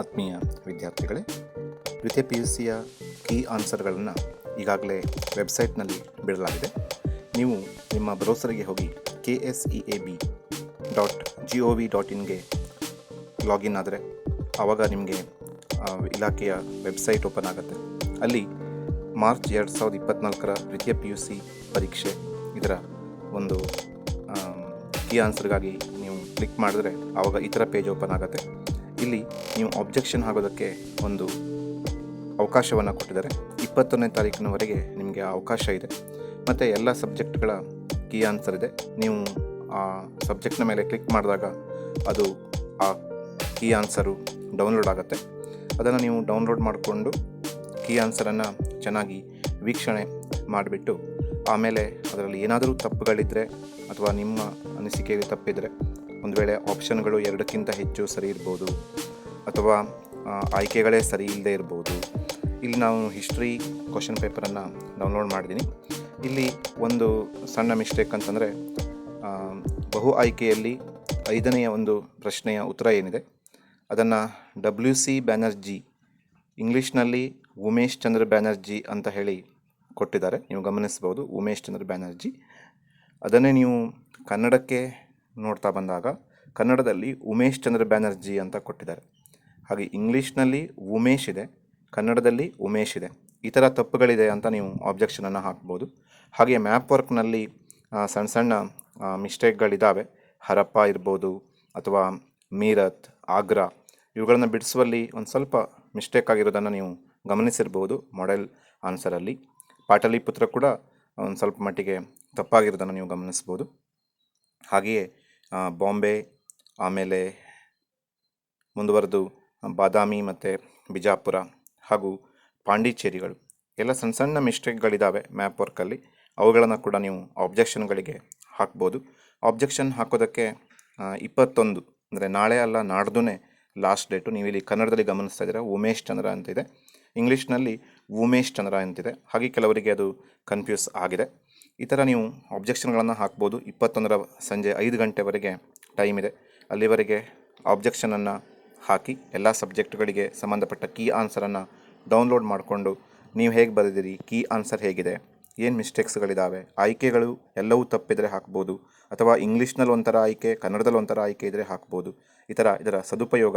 ಆತ್ಮೀಯ ವಿದ್ಯಾರ್ಥಿಗಳೇ, ದ್ವಿತೀಯ ಪಿ ಯು ಸಿಯ ಕೀ ಆನ್ಸರ್ಗಳನ್ನು ಈಗಾಗಲೇ ವೆಬ್ಸೈಟ್ನಲ್ಲಿ ಬಿಡಲಾಗಿದೆ. ನೀವು ನಿಮ್ಮ ಬ್ರೌಸರಿಗೆ ಹೋಗಿ K S E A B dot G O V dot ಇನ್ಗೆ login ಆದರೆ ಆವಾಗ ನಿಮಗೆ ಇಲಾಖೆಯ ವೆಬ್ಸೈಟ್ ಓಪನ್ ಆಗುತ್ತೆ. ಅಲ್ಲಿ ಮಾರ್ಚ್ ಎರಡು ಸಾವಿರದ ಇಪ್ಪತ್ತ್ನಾಲ್ಕರ ದ್ವಿತೀಯ ಪಿ ಯು ಸಿ ಪರೀಕ್ಷೆ ಇದರ ಒಂದು ಕೀ ಆನ್ಸರ್ಗಾಗಿ ನೀವು ಕ್ಲಿಕ್ ಮಾಡಿದ್ರೆ ಆವಾಗ ಈ ಥರ ಪೇಜ್ ಓಪನ್ ಆಗುತ್ತೆ. ಇಲ್ಲಿ ನೀವು ಆಬ್ಜೆಕ್ಷನ್ ಆಗೋದಕ್ಕೆ ಒಂದು ಅವಕಾಶವನ್ನು ಕೊಟ್ಟಿದ್ದಾರೆ. ಇಪ್ಪತ್ತೊಂದನೇ ತಾರೀಕಿನವರೆಗೆ ನಿಮಗೆ ಅವಕಾಶ ಇದೆ. ಮತ್ತು ಎಲ್ಲ ಸಬ್ಜೆಕ್ಟ್ಗಳ ಕೀ ಆನ್ಸರ್ ಇದೆ. ನೀವು ಆ ಸಬ್ಜೆಕ್ಟ್ನ ಮೇಲೆ ಕ್ಲಿಕ್ ಮಾಡಿದಾಗ ಅದು ಆ ಕೀ ಆನ್ಸರು ಡೌನ್ಲೋಡ್ ಆಗುತ್ತೆ. ಅದನ್ನು ನೀವು ಡೌನ್ಲೋಡ್ ಮಾಡಿಕೊಂಡು ಕೀ ಆನ್ಸರನ್ನು ಚೆನ್ನಾಗಿ ವೀಕ್ಷಣೆ ಮಾಡಿಬಿಟ್ಟು ಆಮೇಲೆ ಅದರಲ್ಲಿ ಏನಾದರೂ ತಪ್ಪುಗಳಿದ್ದರೆ ಅಥವಾ ನಿಮ್ಮ ಅನಿಸಿಕೆಯಲ್ಲಿ ತಪ್ಪಿದರೆ ಒಂದು ವೇಳೆ ಆಪ್ಷನ್ಗಳು ಎರಡಕ್ಕಿಂತ ಹೆಚ್ಚು ಸರಿ ಇರ್ಬೋದು ಅಥವಾ ಆಯ್ಕೆಗಳೇ ಸರಿ ಇಲ್ಲದೆ ಇರ್ಬೋದು. ಇಲ್ಲಿ ನಾವು ಹಿಸ್ಟ್ರಿ ಕ್ವಶನ್ ಪೇಪರನ್ನು ಡೌನ್ಲೋಡ್ ಮಾಡಿದ್ದೀನಿ ಇಲ್ಲಿ ಒಂದು ಸಣ್ಣ ಮಿಸ್ಟೇಕ್ ಅಂತಂದರೆ ಬಹು ಆಯ್ಕೆಯಲ್ಲಿ ಐದನೆಯ ಒಂದು ಪ್ರಶ್ನೆಯ ಉತ್ತರ ಏನಿದೆ? ಅದನ್ನು ಡಬ್ಲ್ಯೂ ಸಿ ಬ್ಯಾನರ್ಜಿ ಇಂಗ್ಲೀಷ್ನಲ್ಲಿ ಉಮೇಶ್ ಚಂದ್ರ ಬ್ಯಾನರ್ಜಿ ಅಂತ ಹೇಳಿ ಕೊಟ್ಟಿದ್ದಾರೆ. ನೀವು ಗಮನಿಸ್ಬೋದು, ಉಮೇಶ್ ಚಂದ್ರ ಬ್ಯಾನರ್ಜಿ ಅದನ್ನೇ ನೀವು ಕನ್ನಡಕ್ಕೆ ನೋಡ್ತಾ ಬಂದಾಗ ಕನ್ನಡದಲ್ಲಿ ಉಮೇಶ್ ಚಂದ್ರ ಬ್ಯಾನರ್ಜಿ ಅಂತ ಕೊಟ್ಟಿದ್ದಾರೆ. ಹಾಗೆ ಇಂಗ್ಲೀಷ್ನಲ್ಲಿ ಉಮೇಶ್ ಇದೆ, ಕನ್ನಡದಲ್ಲಿ ಉಮೇಶ್ ಇದೆ. ಈ ಥರ ತಪ್ಪುಗಳಿದೆ ಅಂತ ನೀವು ಆಬ್ಜೆಕ್ಷನನ್ನು ಹಾಕ್ಬೋದು. ಹಾಗೆ ಮ್ಯಾಪ್ ವರ್ಕ್ನಲ್ಲಿ ಸಣ್ಣ ಸಣ್ಣ ಮಿಸ್ಟೇಕ್ಗಳಿದ್ದಾವೆ ಹರಪ್ಪ ಇರ್ಬೋದು ಅಥವಾ ಮೀರತ್, ಆಗ್ರಾ, ಇವುಗಳನ್ನು ಬಿಡಿಸುವಲ್ಲಿ ಒಂದು ಸ್ವಲ್ಪ ಮಿಸ್ಟೇಕ್ ಆಗಿರೋದನ್ನು ನೀವು ಗಮನಿಸಿರ್ಬೋದು ಮಾಡೆಲ್ ಆನ್ಸರಲ್ಲಿ ಪಾಟಲಿಪುತ್ರ ಕೂಡ ಒಂದು ಸ್ವಲ್ಪ ಮಟ್ಟಿಗೆ ತಪ್ಪಾಗಿರೋದನ್ನು ನೀವು ಗಮನಿಸ್ಬೋದು. ಹಾಗೆಯೇ ಬಾಂಬೆ, ಆಮೇಲೆ ಮುಂದುವರೆದು ಬಾದಾಮಿ ಮತ್ತು ಬಿಜಾಪುರ ಹಾಗೂ ಪಾಂಡಿಚೇರಿಗಳು. ಎಲ್ಲ ಸಣ್ಣ ಸಣ್ಣ ಮಿಸ್ಟೇಕ್ಗಳಿದ್ದಾವೆ ಮ್ಯಾಪ್ ವರ್ಕಲ್ಲಿ. ಅವುಗಳನ್ನು ಕೂಡ ನೀವು ಆಬ್ಜೆಕ್ಷನ್ಗಳಿಗೆ ಹಾಕ್ಬೋದು. ಆಬ್ಜೆಕ್ಷನ್ ಹಾಕೋದಕ್ಕೆ ಇಪ್ಪತ್ತೊಂದು, ಅಂದರೆ ನಾಳೆ ಅಲ್ಲ ನಾಡ್ದೂ ಲಾಸ್ಟ್ ಡೇಟು. ನೀವು ಇಲ್ಲಿ ಕನ್ನಡದಲ್ಲಿ ಗಮನಿಸ್ತಾ ಇದ್ದೀರಾ, ಉಮೇಶ್ ಚಂದ್ರ ಅಂತಿದೆ. ಇಂಗ್ಲೀಷ್ನಲ್ಲಿ ಉಮೇಶ್ ಚಂದ್ರ ಅಂತಿದೆ. ಹಾಗೆ ಕೆಲವರಿಗೆ ಅದು ಕನ್ಫ್ಯೂಸ್ ಆಗಿದೆ. ಈ ಥರ ನೀವು ಆಬ್ಜೆಕ್ಷನ್ಗಳನ್ನು ಹಾಕ್ಬೋದು. ಇಪ್ಪತ್ತೊಂದರ ಸಂಜೆ ಐದು ಗಂಟೆವರೆಗೆ ಟೈಮ್ ಇದೆ. ಅಲ್ಲಿವರೆಗೆ ಆಬ್ಜೆಕ್ಷನನ್ನು ಹಾಕಿ ಎಲ್ಲ ಸಬ್ಜೆಕ್ಟ್ಗಳಿಗೆ ಸಂಬಂಧಪಟ್ಟ ಕೀ ಆನ್ಸರನ್ನು ಡೌನ್ಲೋಡ್ ಮಾಡಿಕೊಂಡು ನೀವು ಹೇಗೆ ಬರೆದಿರಿ ಕೀ ಆನ್ಸರ್ ಹೇಗಿದೆ, ಏನು ಮಿಸ್ಟೇಕ್ಸ್ಗಳಿದ್ದಾವೆ ಆಯ್ಕೆಗಳು ಎಲ್ಲವೂ ತಪ್ಪಿದರೆ ಹಾಕ್ಬೋದು. ಅಥವಾ ಇಂಗ್ಲೀಷ್ನಲ್ಲಿ ಒಂಥರ ಆಯ್ಕೆ ಕನ್ನಡದಲ್ಲಿ ಒಂಥರ ಆಯ್ಕೆ ಇದ್ದರೆ ಹಾಕ್ಬೋದು. ಈ ಥರ ಇದರ ಸದುಪಯೋಗ